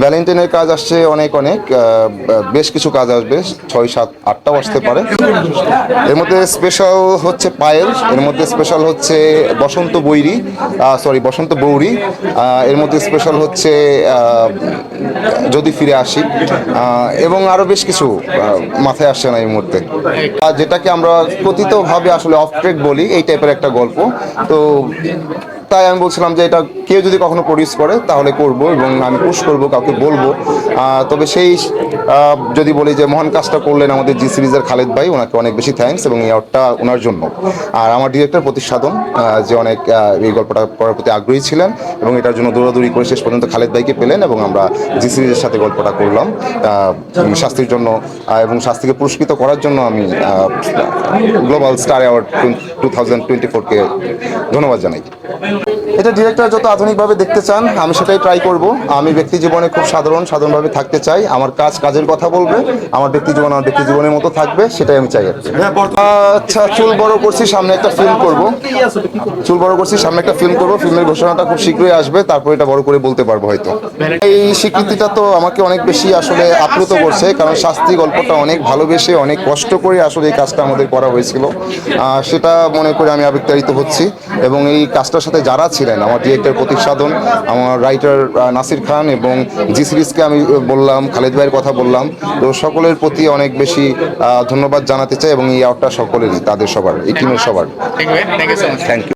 ভ্যালেন্টাইনের কাজ আসছে অনেক অনেক বেশ কিছু কাজ আসবে, ছয়, সাত, আটটাও আসতে পারে। এর মধ্যে স্পেশাল হচ্ছে পায়েল, এর মধ্যে স্পেশাল হচ্ছে বসন্ত বৈরি সরি বসন্ত বৌরি এর মধ্যে স্পেশাল হচ্ছে যদি ফিরে আসি এবং আরও বেশ কিছু মাথায় আসছে না এই মুহূর্তে। আর যেটাকে আমরা কথিতভাবে আসলে অফ ট্রেক বলি, এই টাইপের একটা গল্প। তো তাই আমি বলছিলাম যে এটা কেউ যদি কখনো প্রডিউস করে, তাহলে করব এবং আমি পুশ করব, কাউকে বলব। তবে সেই যদি বলি যে মহান কাজটা করলেন আমাদের জি সিরিজের খালেদ ভাই, ওনাকে অনেক বেশি থ্যাঙ্কস এবং অ্যাওয়ার্ডটা ওনার জন্য। আর আমার ডিরেক্টর প্রতিসাধন যে অনেক এই গল্পটা করার প্রতি আগ্রহী ছিলেন এবং এটার জন্য দৌড়াদৌড়ি করে শেষ পর্যন্ত খালেদ ভাইকে পেলেন এবং আমরা জি সিরিজের সাথে গল্পটা করলাম। শাস্তির জন্য এবং শাস্তিকে পুরস্কৃত করার জন্য আমি global star award two thousand twenty ফোরকে ধন্যবাদ জানাই। এটা ডিরেক্টর যত আধুনিকভাবে দেখতে চান আমি সেটাই ট্রাই করব। আমি ব্যক্তি জীবনে খুব সাধারণ সাধারণভাবে থাকতে চাই। আমার কাজ কাজের কথা বলবে আমার ব্যক্তি জীবন আমার ব্যক্তি জীবনের মতো থাকবে সেটাই আমি চাই আচ্ছা চুল বড় করছি সামনে একটা ফিল্ম করব। চুল বড় করছি সামনে একটা ফিল্ম করব। ফিল্মের ঘোষণাটা খুব শীঘ্রই আসবে তারপর এটা বড় করে বলতে পারব হয়তো। এই স্বীকৃতিটা তো আমাকে অনেক বেশি আসলে আপ্লুত করছে কারণ শাস্তি গল্পটা অনেক ভালোবেসে অনেক কষ্ট করে আসলে এই কাজটা আমাদের করা হয়েছিল। সেটা মনে করে আমি আবেগতাড়িত হচ্ছি। এবং এই কাজটার সাথে যারা ছিলেন আমার ডিরেক্টর প্রতীক সাধন আমার রাইটার নাসির খান এবং জি সিরিজকে আমি বললাম খালেদ ভাইয়ের কথা বললাম। তো সকলের প্রতি অনেক বেশি আহ, ধন্যবাদ জানাতে চাই এবং এই অ্যাওয়ার্ডটা সকলেরই তাদের সবার এই টিমের সবার। Thank you